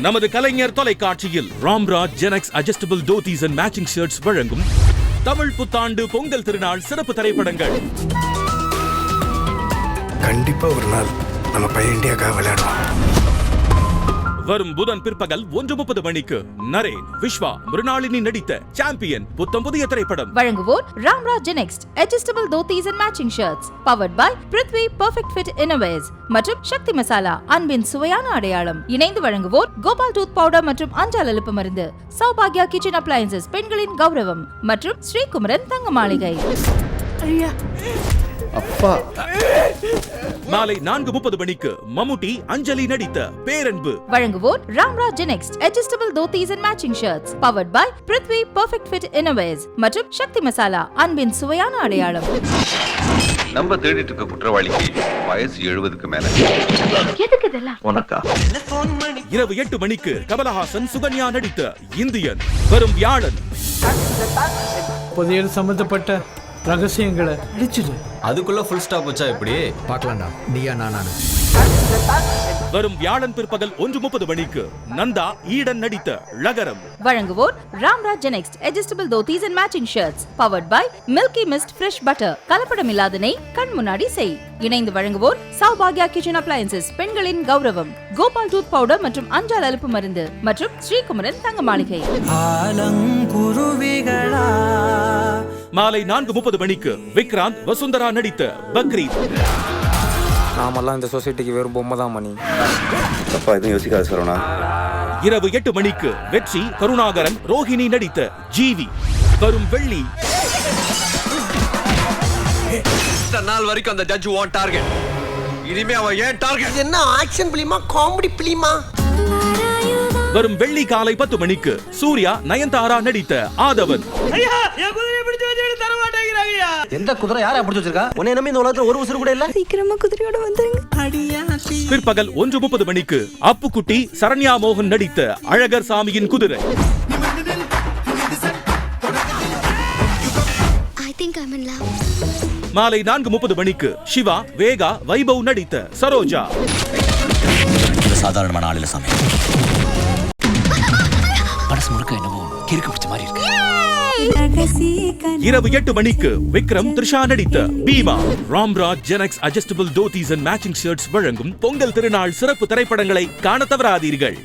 நமது கலைஞர் தொலைக்காட்சியில் Ramraj GenNext adjustable dhotis and matching shirts வழங்கும் தமிழ் புத்தாண்டு பொங்கல் திருநாள் சிறப்பு திரைப்படங்கள். கண்டிப்பா ஒரு நாள் நம்ம பையன் இந்தியாக்காக விளையாடுவோம் வரும் புதன் பிற்பகல் ஒன்று முப்பது மணிக்கு நரேன் விஸ்வா மிருணாளினி நடித்த சாம்பியன் புத்தம் புதிய திரைப்படம். வழங்குவோர் Ramraj GenNext adjustable dhotis and matching shirts powered by Prithvi perfect fit innerwears மற்றும் சக்தி மசாலா அன்பின் சுவையான அடையாளம். இணைந்து வழங்குவோர் கோபால் டூத் பவுடர் மற்றும் அஞ்சால் அலுப்பு மருந்து சௌபாகியா கிச்சன் அப்ளையன்சஸ் பெண்களின் கௌரவம் மற்றும் ஸ்ரீகுமரன் தங்க மாளிகை. அப்பா. மாலை நான்கு முப்பது மணிக்கு மம்முட்டி அஞ்சலி நடித்த பேரன்பு. வழங்குவோர் Ramraj GenNext adjustable dhotis and matching shirts powered by Prithvi perfect fit innerwears மற்றும் சக்தி மசாலா அன்பின் சுவையான அடையாளம். நம்ம தேடிட்டு இருக்க குற்றவாளிக்கு வயசு எழுபதுக்கு மேல. உனக்கா? இரவு எட்டு மணிக்கு கமலஹாசன் சுகன்யா நடித்த இந்தியன். வரும் வியாழன். புதையல் சம்பந்தப்பட்ட ரகசியங்களை அழிச்சிடு. அதுக்குள்ள ஃபுல் ஸ்டாப் வச்சா எப்படி? பார்க்கலாம்டா. நீயா நானு வரும் வியாழன் பிற்பகல் ஒன்று முப்பது மணிக்கு நந்தா ஈடன் நடித்த லகரம். வழங்குவோர் Ramraj GenNext adjustable dhotis and matching shirts powered by milky mist fresh butter கலப்படம் இல்லாத நெய் கண் முன்னாடி செய். இணைந்து வழங்குவோர் சௌபாகியா கிச்சன் அப்ளையன்சஸ் பெண்களின் கௌரவம். கோபால் டூத் பவுடர் மற்றும் அஞ்சால் அலுப்பு மருந்து. மற்றும் ஸ்ரீகுமரன் தங்க மாளிகை. மாலை நான்கு முப்பது மணிக்கு விக்ராந்த் வசுந்தரா நடித்த பக்ரீத். நாமெல்லாம் இந்த சொசைட்டிக்கு வெறும் பொம்மை தான் மணி. தப்பா எதுவும் யோசிக்காத சரவணா. இரவு எட்டு மணிக்கு வெற்றி கருணாகரன் ரோஹிணி நடித்த ஜீவி. வரும் வெள்ளி. நாள் வரைக்கும் அந்த ஜட்ஜ் ஓன் டார்கெட் இனிமே அவன் ஏன் டார்கெட் என்ன ஆக்ஷன் பிலிமா? காமெடி பிலிமா? வரும் வெள்ளி காலை பத்து மணிக்கு சூர்யா நயன்தாரா நடித்த ஆதவன். எந்த குதிரை? யாரை பிடிச்சி வச்சிருக்கா? உன்னை நம்பி இந்த உலகத்துல ஒரு உசுறு கூட இல்ல? சீக்கிரமா குதிரையோட வந்துருங்க. பிற்பகல் ஒன்று முப்பது மணிக்கு அப்புக்குட்டி சரண்யா மோகன் நடித்த அழகர் சாமியின் குதிரை. I think I in love மாலை நான்கு முப்பது மணிக்கு சிவா வேகா வைபவ் நடித்த சரோஜா. சாதாரணமான ஆளில சாமி. மனசு முழுக்க என்னவோ கிறுக்கு பிடிச்ச மாதிரி இருக்கு. இரவு எட்டு மணிக்கு விக்ரம் த்ரிஷா நடித்த Bheema. Ramraj GenNext adjustable dhotis and matching shirts வழங்கும் பொங்கல் திருநாள் சிறப்பு திரைப்படங்களை காண தவறாதீர்கள்.